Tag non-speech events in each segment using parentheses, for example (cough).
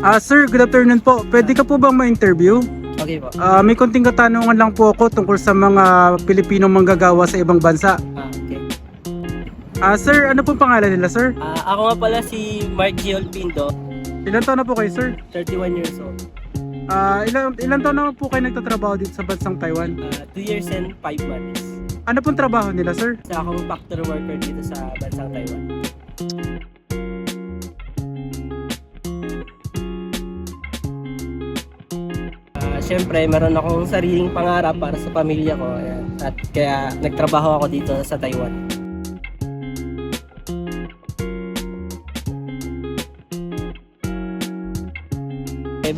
Ah, sir, good afternoon po. Pwede ka po bang ma-interview? Okay po. Ah, may konting katanungan lang po ako tungkol sa mga Pilipinong manggagawa sa ibang bansa. Ah, okay. Ah, sir, ano po pangalan nila, sir? Ah, ako nga pala si Mark Giol Pinto, Ilan taon na po kayo, sir? 31 years old. Ah, ilan, ilan taon na po kayo nagtatrabaho dito sa bansang Taiwan? 2 years and 5 months. Ano pong trabaho nila, sir? Sa akong factory worker dito sa bansang Taiwan. Ah, Siyempre, meron akong sariling pangarap para sa pamilya ko. Ayan. At kaya nagtrabaho ako dito sa Taiwan.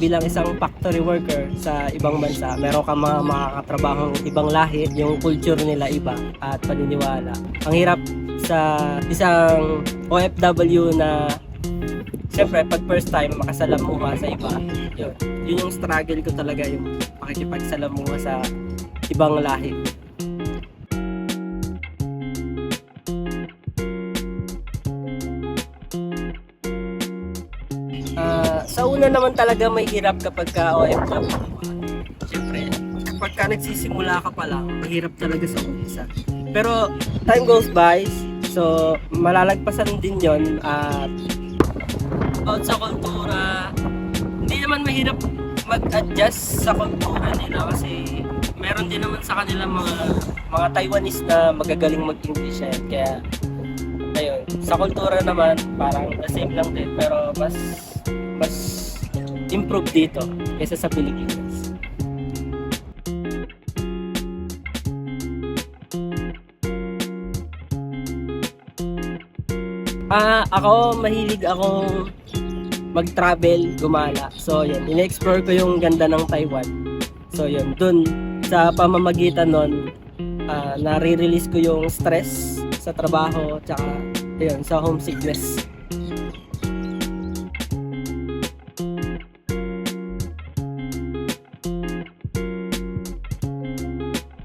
Bilang isang factory worker sa ibang bansa, meron kang mga makakatrabahong ibang lahi, yung culture nila iba at paniniwala. Ang hirap sa isang OFW na Siyempre, pag first time makasalamuha sa iba, yun, yun yung struggle ko talaga, yung pakikipagsalamuha sa ibang lahi. Una naman talaga may hirap kapag ka OFW. Siyempre, kapag ka nagsisimula ka pa lang, mahirap talaga sa umpisa. Pero time goes by, so malalagpasan din yon at about sa kultura, hindi naman mahirap mag-adjust sa kultura nila kasi meron din naman sa kanila mga mga Taiwanese na magagaling mag-English eh. Kaya ayun, sa kultura naman parang the same lang din pero mas mas improve dito kaysa sa Pilipinas. Ah, ako mahilig akong mag-travel, gumala. So, yun, ina-explore ko yung ganda ng Taiwan. So, yun, dun sa pamamagitan nun, ah, nare-release ko yung stress sa trabaho, tsaka, yun, sa homesickness.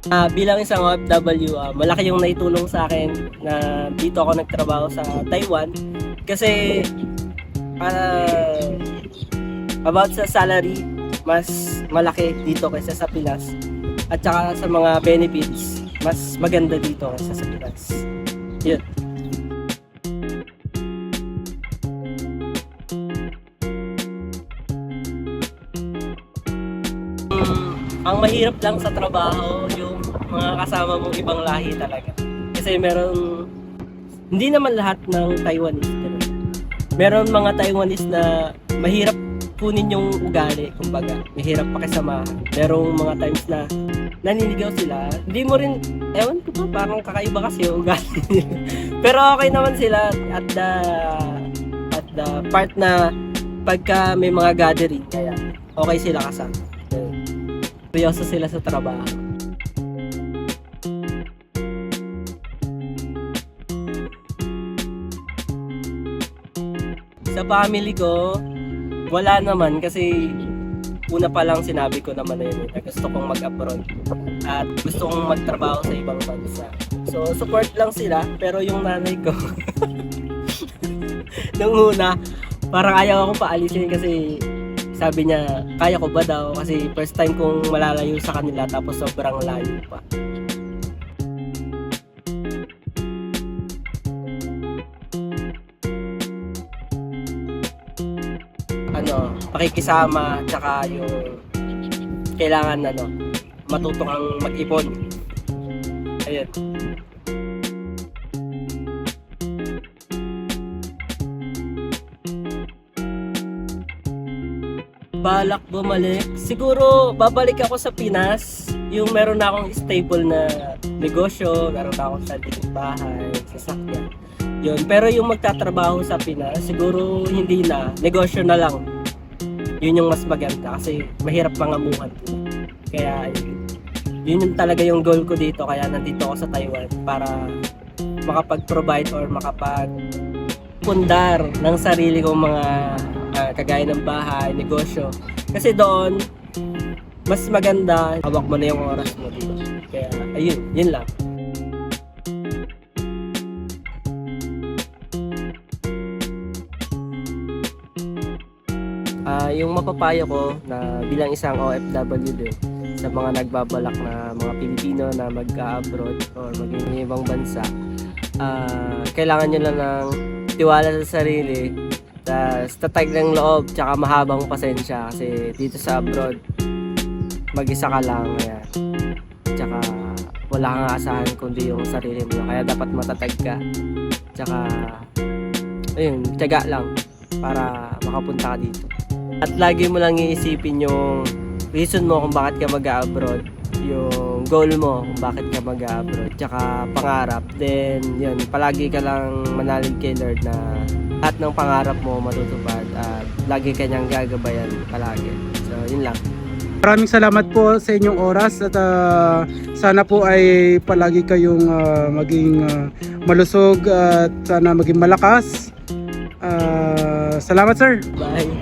Ah, bilang isang OFW, ah, malaki yung naitulong sa akin na dito ako nagtrabaho sa Taiwan kasi ah, about sa salary, mas malaki dito kaysa sa Pilas. At saka sa mga benefits, mas maganda dito kaysa sa Pilas. Yun. Ang mahirap lang sa trabaho mga kasama mong ibang lahi talaga. Kasi meron hindi naman lahat ng Taiwanese ganun. Meron mga Taiwanese na mahirap kunin yung ugali, kumbaga. Mahirap pakisamahan. Merong mga times na naninigaw sila. Hindi mo rin, ewan ko ba, parang kakaiba kasi yung ugali (laughs) nila. Pero okay naman sila at the at the part na pagka may mga gathering, kaya okay sila kasama. Seryoso sila sa trabaho. Sa family ko, wala naman kasi una pa lang sinabi ko naman na yun na gusto kong mag-abroad at gusto kong magtrabaho sa ibang bansa. So, support lang sila pero yung nanay ko (laughs) nung una, parang ayaw akong paalisin kasi sabi niya, kaya ko ba daw kasi first time kong malalayo sa kanila tapos sobrang layo pa. Ano, pakikisama, tsaka yung kailangan ano, matuto kang mag-ipon. Ayun. Balak bumalik. Siguro babalik ako sa Pinas. Yung meron na akong stable na negosyo, meron na akong sariling bahay, sasakyan. Yun. Pero yung magtatrabaho sa Pinas, siguro hindi na. Negosyo na lang. Yun yung mas maganda kasi mahirap pangamuhan. Kaya yun, yun yung talaga yung goal ko dito. Kaya nandito ako sa Taiwan para makapag-provide or makapag pundar ng sarili kong mga ah, kagaya ng bahay, negosyo. Kasi doon, mas maganda, hawak mo na yung oras mo dito. Kaya, ayun, yun lang. Ah, yung mapapayo ko na bilang isang OFW din sa mga nagbabalak na mga Pilipino na mag-abroad or maging ibang bansa, ah, kailangan nyo lang ng tiwala sa sarili, tas tatag ng loob, tsaka mahabang pasensya kasi dito sa abroad, mag-isa ka lang, kaya tsaka wala kang aasahan kundi yung sarili mo, kaya dapat matatag ka, tsaka ayun, tiyaga lang para makapunta ka dito. At lagi mo lang iisipin yung reason mo kung bakit ka mag-abroad, yung goal mo kung bakit ka mag-abroad, tsaka pangarap. Then, yun, palagi ka lang manalig kay Lord na lahat ng pangarap mo matutupad at lagi ka niyang gagabayan palagi. So, yun lang. Maraming salamat po sa inyong oras at ah, sana po ay palagi kayong ah, maging ah, malusog at sana maging malakas. Ah, salamat sir. Bye!